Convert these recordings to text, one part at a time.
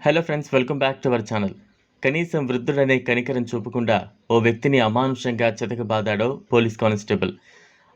Hello friends welcome back to our channel కనీసం వృద్ధుడనే కనికరం చూపకుండా ఓ వ్యక్తిని అమానుషంగా చెతకబాదాడో పోలీస్ కానిస్టేబుల్.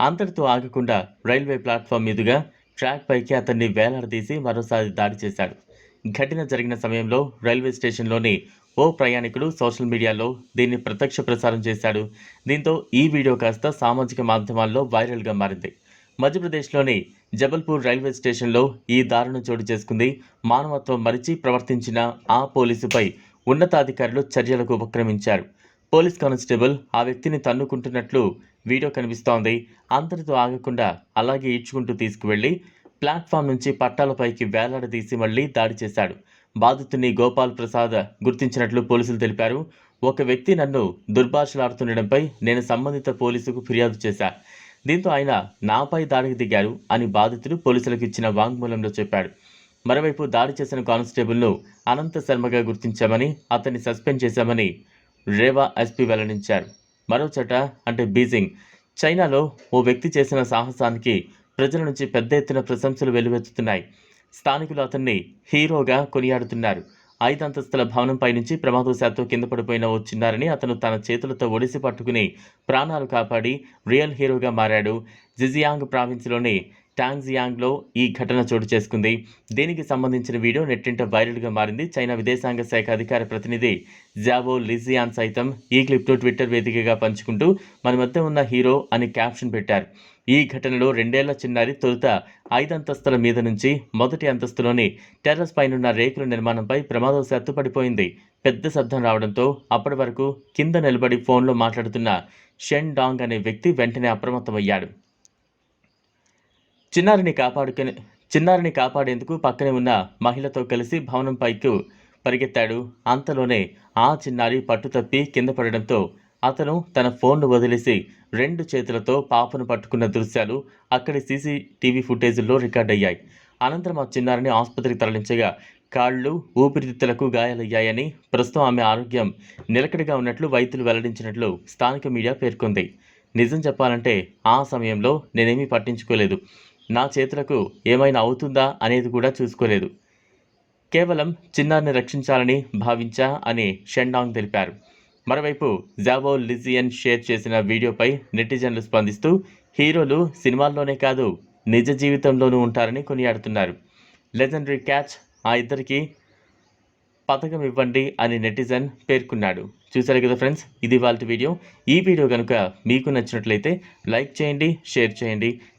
అంతటితో ఆగకుండా రైల్వే ప్లాట్ఫామ్ మీదుగా ట్రాక్ పైకి అతన్ని వేలాడదీసి మరోసారి దాడి చేశాడు. ఘటన జరిగిన సమయంలో రైల్వే స్టేషన్లోని ఓ ప్రయాణికుడు సోషల్ మీడియాలో దీన్ని ప్రత్యక్ష ప్రసారం చేశాడు. దీంతో ఈ వీడియో కాస్త సామాజిక మాధ్యమాల్లో వైరల్గా మారింది. మధ్యప్రదేశ్లోని జబల్పూర్ రైల్వే స్టేషన్లో ఈ దారుణం చోటు చేసుకుంది. మానవత్వం మరిచి ప్రవర్తించిన ఆ పోలీసుపై ఉన్నతాధికారులు చర్యలకు ఉపక్రమించారు. పోలీస్ కానిస్టేబుల్ ఆ వ్యక్తిని తన్నుకుంటున్నట్లు వీడియో కనిపిస్తోంది. అంతటితో ఆగకుండా అలాగే ఈడ్చుకుంటూ తీసుకువెళ్ళి ప్లాట్ఫామ్ నుంచి పట్టాలపైకి వేలాడదీసి మళ్ళీ దాడి చేశాడు. బాధితుని గోపాల్ ప్రసాద్ గుర్తించినట్లు పోలీసులు తెలిపారు. ఒక వ్యక్తి నన్ను దుర్భాషలాడుతుండడంపై నేను సంబంధిత పోలీసుకు ఫిర్యాదు చేశా. దీంతో ఆయన నాపై దాడికి దిగారు అని బాధితుడు పోలీసులకు ఇచ్చిన వాంగ్మూలంలో చెప్పాడు. మరోవైపు దాడి చేసిన కానిస్టేబుల్ను అనంత శర్మగా గుర్తించామని అతన్ని సస్పెండ్ చేశామని రేవా ఎస్పీ వెల్లడించారు. మరో చోట అంటే బీజింగ్ చైనాలో ఓ వ్యక్తి చేసిన సాహసానికి ప్రజల నుంచి పెద్ద ఎత్తున ప్రశంసలు వెల్లువెత్తుతున్నాయి. స్థానికులు అతన్ని హీరోగా కొనియాడుతున్నారు. ఐదు అంతస్తుల భవనంపై నుంచి ప్రమాదవశాత్తు కింద పడిపోయిన ఓ చిన్నారిని అతను తన చేతులతో ఒడిసి పట్టుకుని ప్రాణాలు కాపాడి రియల్ హీరోగా మారాడు. జిజియాంగ్ ప్రావిన్స్లోని టాంగ్జియాంగ్లో ఈ ఘటన చోటు చేసుకుంది. దీనికి సంబంధించిన వీడియో నెట్టింట వైరల్గా మారింది. చైనా విదేశాంగ శాఖ అధికార ప్రతినిధి జావో లిజియాన్ సైతం ఈ క్లిప్ను ట్విట్టర్ వేదికగా పంచుకుంటూ మన మధ్య ఉన్న హీరో అని క్యాప్షన్ పెట్టారు. ఈ ఘటనలో రెండేళ్ళ చిన్నారి తొలుత ఐదు అంతస్తుల మీద నుంచి మొదటి అంతస్తులోని టెర్రస్ పైనున్న రేకుల నిర్మాణంపై ప్రమాదవశాత్తు పడిపోయింది. పెద్ద శబ్దం రావడంతో అప్పటి వరకు కింద నిలబడి ఫోన్లో మాట్లాడుతున్న షెన్ డాంగ్ అనే వ్యక్తి వెంటనే అప్రమత్తమయ్యాడు. చిన్నారిని కాపాడుకుని చిన్నారిని కాపాడేందుకు పక్కనే ఉన్న మహిళతో కలిసి భవనం పైకి పరిగెత్తాడు. అంతలోనే ఆ చిన్నారి పట్టుతప్పి కింద పడడంతో అతను తన ఫోన్ను వదిలేసి రెండు చేతులతో పాపను పట్టుకున్న దృశ్యాలు అక్కడి సీసీటీవీ ఫుటేజీల్లో రికార్డయ్యాయి. అనంతరం ఆ చిన్నారిని ఆసుపత్రికి తరలించగా కాళ్ళు ఊపిరితిత్తులకు గాయాలయ్యాయని ప్రస్తుతం ఆమె ఆరోగ్యం నిలకడగా ఉన్నట్లు వైద్యులు వెల్లడించినట్లు స్థానిక మీడియా పేర్కొంది. నిజం చెప్పాలంటే ఆ సమయంలో నేనేమీ పట్టించుకోలేదు. నా చేతులకు ఏమైనా అవుతుందా అనేది కూడా చూసుకోలేదు. కేవలం చిన్నారిని రక్షించాలని భావించా అని షెండాంగ్ తెలిపారు. మరోవైపు జావో లిజియన్ షేర్ చేసిన వీడియోపై నెటిజన్లు స్పందిస్తూ హీరోలు సినిమాల్లోనే కాదు నిజ జీవితంలోనూ ఉంటారని కొనియాడుతున్నారు. లెజెండరీ క్యాచ్ ఆ ఇద్దరికి పథకం ఇవ్వండి అని నెటిజన్ పేర్కొన్నాడు. చూసారు కదా ఫ్రెండ్స్ ఇది వాళ్ళ వీడియో. ఈ వీడియో కనుక మీకు నచ్చినట్లయితే లైక్ చేయండి షేర్ చేయండి.